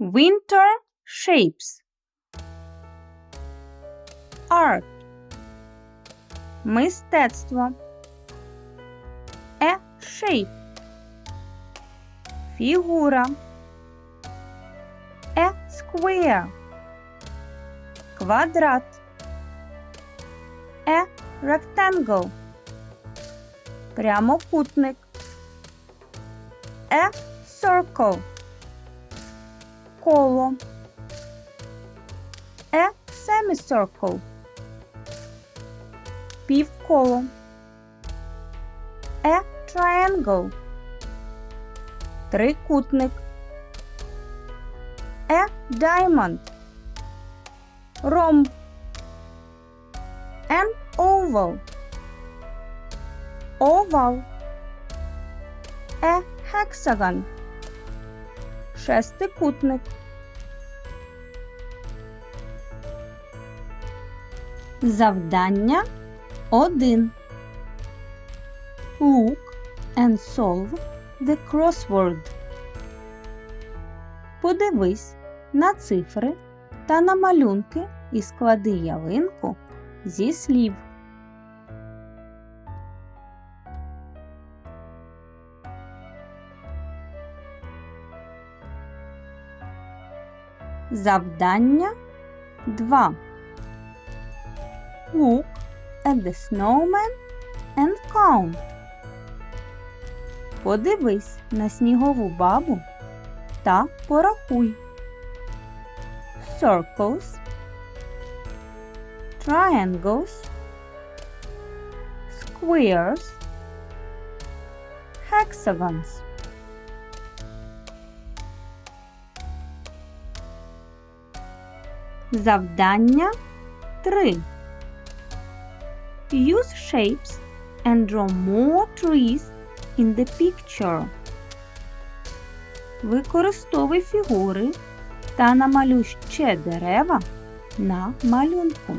Winter shapes. Art. Мистецтво. A shape. Фігура. A square. Квадрат. A rectangle. Прямокутник. A circle. Коло. A semicircle. Півколо. A triangle. Трикутник. A diamond. Ромб. An oval. Овал. A hexagon. Шестикутник. Завдання 1. Look and solve the crossword. Подивись на цифри та на малюнки і склади ялинку зі слів. Завдання 2. Look at the snowman and count. Подивись на снігову бабу та порахуй. Circles, triangles, squares, hexagons. Завдання 3. Use shapes and draw more trees in the picture. Використовуй фігури та намалюй ще дерева на малюнку.